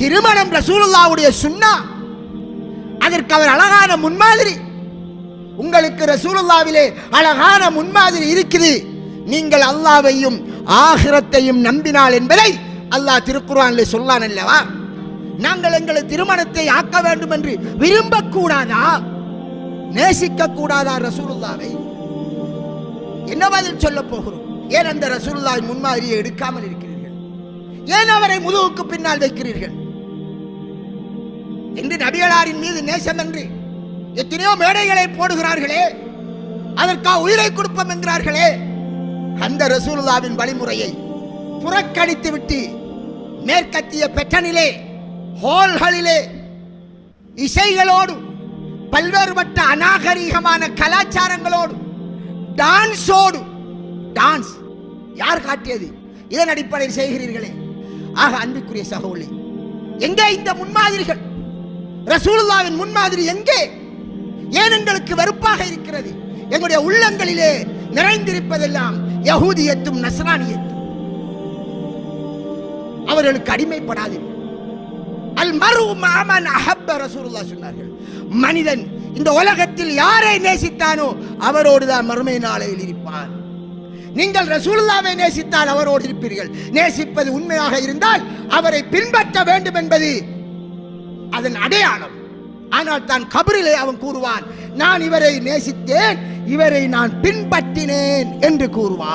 திருமணம் ரசூலுல்லாவுடைய சுன்னா அதற்கு அவர் அழகான முன்மாதிரி. உங்களுக்கு ரசூலுல்லாவிலே அழகான முன்மாதிரி இருக்குது. நீங்கள் அல்லாவையும் ஆகிரத்தையும் நம்பினால் என்பதை அல்லாஹ் திருக்குர்ஆனிலே சொல்லான் அல்லவா? நாங்கள் எங்களை திருமணத்தை ஆக்க வேண்டும் என்று விரும்பக்கூடாதா? நேசிக்க கூடாதா ரசூலுல்லாவை? என்ன பதில் சொல்ல போகிறோம்? ஏன் அந்த ரசூலுல்லாவின் முன்மாதிரியை எடுக்காமல் இருக்கிறீர்கள்? ஏன் அவரை முதுகுக்கு பின்னால் வைக்கிறீர்கள்? என்று நபிகளாரின் மீது நேசம் என்று எத்தனையோ மேடைகளை போடுகிறார்களே அதற்காக உயிரை கொடுப்போம் என்கிறார்களே அந்த ரசூலுல்லாவின் வழிமுறையை புறக்கணித்து விட்டு மேற்கத்திய பெட்டனிலே ஹோல்களிலே இசைகளோடு பல்வேறுபட்ட அநாகரீகமான கலாச்சாரங்களோடு டான்ஸோடு டான்ஸ் யார் காட்டியது? இதன் அடிப்படையில் செய்கிறீர்களே? ஆக அன்புக்குரிய சகோதரி எங்கே இந்த முன்மாதிரிகள்? ரசூலுல்லாவின் முன்மாதிரி எங்கே? ஏன் எங்களுக்கு வெறுப்பாக இருக்கிறது? எங்களுடைய உள்ளங்களிலே நிறைந்திருப்பதெல்லாம் யகூதியத்தும் நசரானியத்தும் அவர்களுக்கு அடிமைப்படாதீர்கள். அல் மரு மாமன் அஹப்ப ரசூலுல்லா சொன்னார்கள். மனிதன் இந்த உலகத்தில் யாரை நேசித்தானோ அவரோடு தான் மறுமை நாளையில் இருப்பான். நீங்கள் ரசூலுல்லாவை நேசித்தால் அவரோடு இருப்பீர்கள். நேசிப்பது உண்மையாக இருந்தால் அவரை பின்பற்ற வேண்டும் என்பது அதன் அடையாளம். ஆனால் தான் கபரிலே அவன் கூறுவான் நான் இவரை நேசித்தேன் இவரை நான் பின்பற்றினேன் என்று கூறுவான்.